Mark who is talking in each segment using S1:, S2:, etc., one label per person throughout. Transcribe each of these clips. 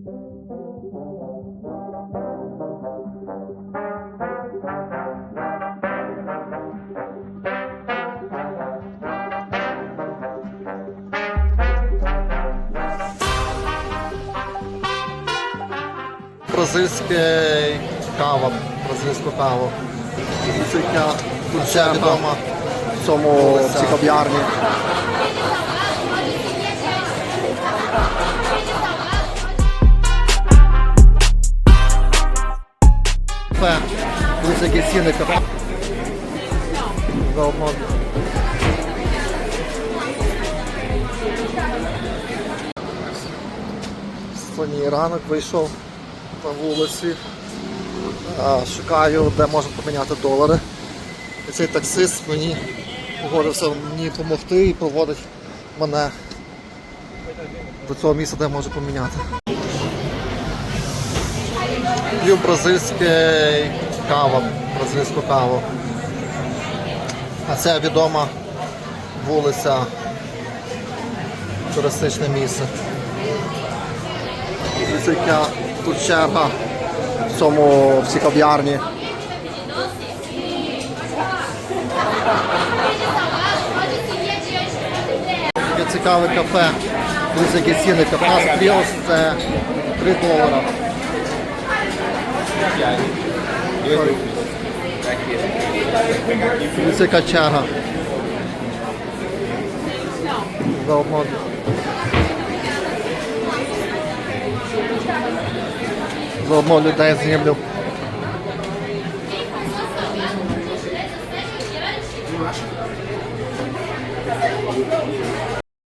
S1: Бразильське кава, бразильську каву. Ще відома в цьому в Кафе. Ось які ціни кафе. Заодно. Останній ранок вийшов на вулиці. Шукаю, де можна поміняти долари. І цей таксист мені погодився мені допомогти і проводить мене до цього місця, де можу поміняти. П'ю бразильське кава, бразильську каву. А це відома вулиця, туристичне місце. Яка тут черга в цьому в кав'ярні. Таке цікаве кафе. Дивіться, які ціни. Кафе у це 3 долара. Дивіться, яка черга. Заодно. Заодно людей знімлю.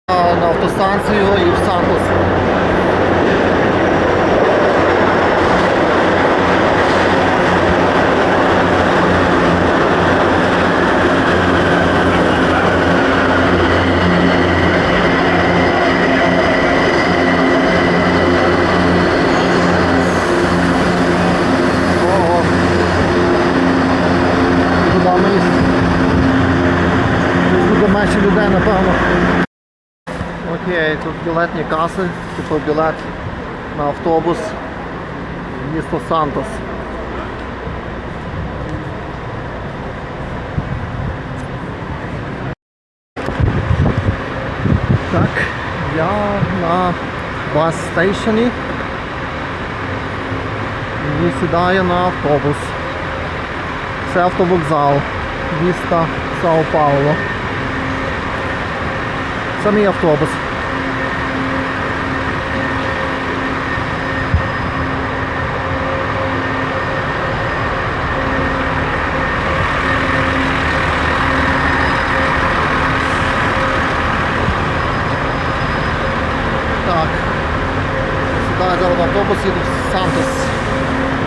S1: На автостанцію і в Сантос. Ого. Туди мені. Тут буде менше людей, напевно. Окей, тут білетні каси, типу білет на автобус в місто Сантос. Так, я на бас стейшені і сідаю на автобус. Це автовокзал міста Сао Пауло. Це мій автобус. Так. Сідаю зараз в автобус, їду в Сантос.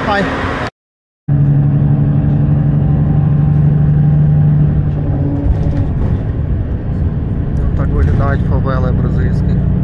S1: Хай. навіть фавели бразильських.